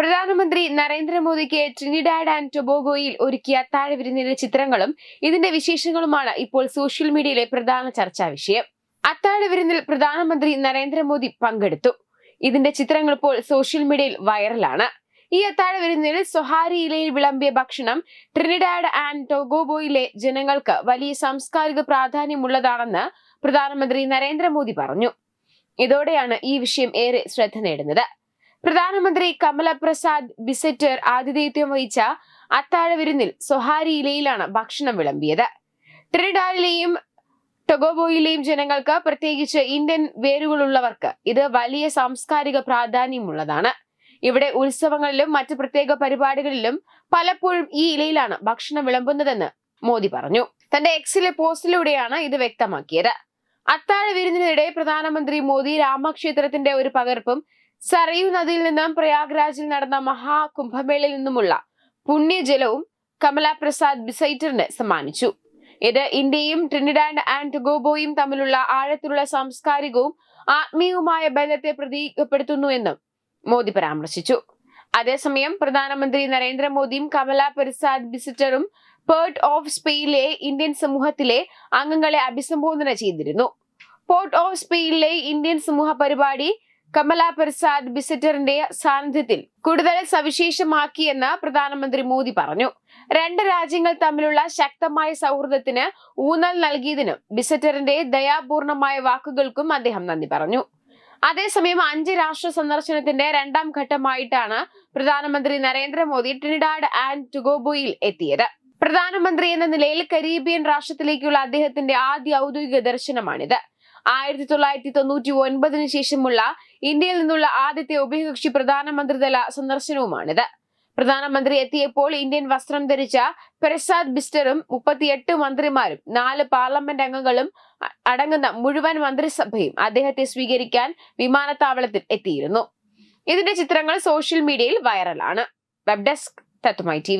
പ്രധാനമന്ത്രി നരേന്ദ്രമോദിക്ക് Trinidad and ടൊബോഗോയിൽ ഒരുക്കിയ അത്താഴവിരുന്നിലെ ചിത്രങ്ങളും ഇതിന്റെ വിശേഷങ്ങളുമാണ് ഇപ്പോൾ സോഷ്യൽ മീഡിയയിലെ പ്രധാന ചർച്ചാ വിഷയം. അത്താഴവിരുന്നിൽ പ്രധാനമന്ത്രി നരേന്ദ്രമോദി പങ്കെടുത്തു. ഇതിന്റെ ചിത്രങ്ങൾ ഇപ്പോൾ സോഷ്യൽ മീഡിയയിൽ വൈറലാണ് ഈ അത്താഴവിരുന്നിൽ സൊഹാരിയിലയിൽ വിളമ്പിയ ഭക്ഷണം ട്രിനിഡാഡ് ആൻഡ് ടൊഗോബോയിലെ ജനങ്ങൾക്ക് വലിയ സാംസ്കാരിക പ്രാധാന്യമുള്ളതാണെന്ന് പ്രധാനമന്ത്രി നരേന്ദ്രമോദി പറഞ്ഞു. ഇതോടെയാണ് ഈ വിഷയം ഏറെ ശ്രദ്ധ നേടുന്നത്. പ്രധാനമന്ത്രി കമല പ്രസാദ് ബിസെറ്റർ ആതിഥേയത്വം വഹിച്ച അത്താഴവിരുന്നിൽ സൊഹാരിയിലയിലാണ് ഭക്ഷണം വിളമ്പിയത്. ട്രിനിഡാഡിലെയും ടൊഗോബോയിലെയും ജനങ്ങൾക്ക് പ്രത്യേകിച്ച് ഇന്ത്യൻ വേരുകളുള്ളവർക്ക് ഇത് വലിയ സാംസ്കാരിക പ്രാധാന്യമുള്ളതാണ്. ഇവിടെ ഉത്സവങ്ങളിലും മറ്റ് പ്രത്യേക പരിപാടികളിലും പലപ്പോഴും ഈ ഇലയിലാണ് ഭക്ഷണം വിളമ്പുന്നതെന്ന് മോദി പറഞ്ഞു. തന്റെ എക്സിലെ പോസ്റ്റിലൂടെയാണ് ഇത് വ്യക്തമാക്കിയത്. അത്താഴ വിരുന്നിനിടെ പ്രധാനമന്ത്രി മോദി രാമക്ഷേത്രത്തിന്റെ ഒരു പകർപ്പും സരയു നദിയിൽ നിന്നും പ്രയാഗ്രാജിൽ നടന്ന മഹാകുംഭമേളയിൽ നിന്നുമുള്ള പുണ്യജലവും കമലാപ്രസാദ് ബിസൈറ്ററിന് സമ്മാനിച്ചു. ഇത് ഇന്ത്യയും ട്രിനിഡാൻഡ് ആൻഡ് ടൊഗോബോയും തമ്മിലുള്ള ആഴത്തിലുള്ള സാംസ്കാരികവും ആത്മീയവുമായ ബന്ധത്തെ പ്രതീകപ്പെടുത്തുന്നുവെന്നും മോദി പരാമർശിച്ചു. അതേസമയം പ്രധാനമന്ത്രി നരേന്ദ്രമോദിയും കമല പ്രസാദ് ബിസിറ്ററും പേർട്ട് ഓഫ് സ്പെയിനിലെ ഇന്ത്യൻ സമൂഹത്തിലെ അംഗങ്ങളെ അഭിസംബോധന ചെയ്തിരുന്നു. പോർട്ട് ഓഫ് സ്പെയിനിലെ ഇന്ത്യൻ സമൂഹ പരിപാടി കമല പ്രസാദ് ബിസിറ്ററിന്റെ സാന്നിധ്യത്തിൽ കൂടുതൽ സവിശേഷമാക്കിയെന്ന് പ്രധാനമന്ത്രി മോദി പറഞ്ഞു. രണ്ട് രാജ്യങ്ങൾ തമ്മിലുള്ള ശക്തമായ സൗഹൃദത്തിന് ഊന്നൽ നൽകിയതിനും ബിസറ്ററിന്റെ ദയാപൂർണമായ വാക്കുകൾക്കും അദ്ദേഹം നന്ദി പറഞ്ഞു. അതേസമയം അഞ്ച് രാഷ്ട്ര സന്ദർശനത്തിന്റെ രണ്ടാം ഘട്ടമായിട്ടാണ് പ്രധാനമന്ത്രി നരേന്ദ്രമോദി ട്രിനിഡാഡ് ആൻഡ് ടുഗോബോയിൽ എത്തിയത്. പ്രധാനമന്ത്രി എന്ന നിലയിൽ കരീബിയൻ രാഷ്ട്രത്തിലേക്കുള്ള അദ്ദേഹത്തിന്റെ ആദ്യ ഔദ്യോഗിക ദർശനമാണിത്. ആയിരത്തി തൊള്ളായിരത്തി തൊണ്ണൂറ്റി ഒൻപതിനു ശേഷമുള്ള ഇന്ത്യയിൽ നിന്നുള്ള ആദ്യത്തെ ഉഭയകക്ഷി പ്രധാനമന്ത്രിതല സന്ദർശനവുമാണിത്. പ്രധാനമന്ത്രി എത്തിയപ്പോൾ ഇന്ത്യൻ വസ്ത്രം ധരിച്ച പ്രസാദ് ബിസ്റ്ററും മുപ്പത്തിയെട്ട് മന്ത്രിമാരും നാല് പാർലമെന്റ് അംഗങ്ങളും അടങ്ങുന്ന മുഴുവൻ മന്ത്രിസഭയും അദ്ദേഹത്തെ സ്വീകരിക്കാൻ വിമാനത്താവളത്തിൽ എത്തിയിരുന്നു. ഇതിന്റെ ചിത്രങ്ങൾ സോഷ്യൽ മീഡിയയിൽ വൈറലാണ്. വെബ് ഡെസ്ക് തത്തുമായി ടി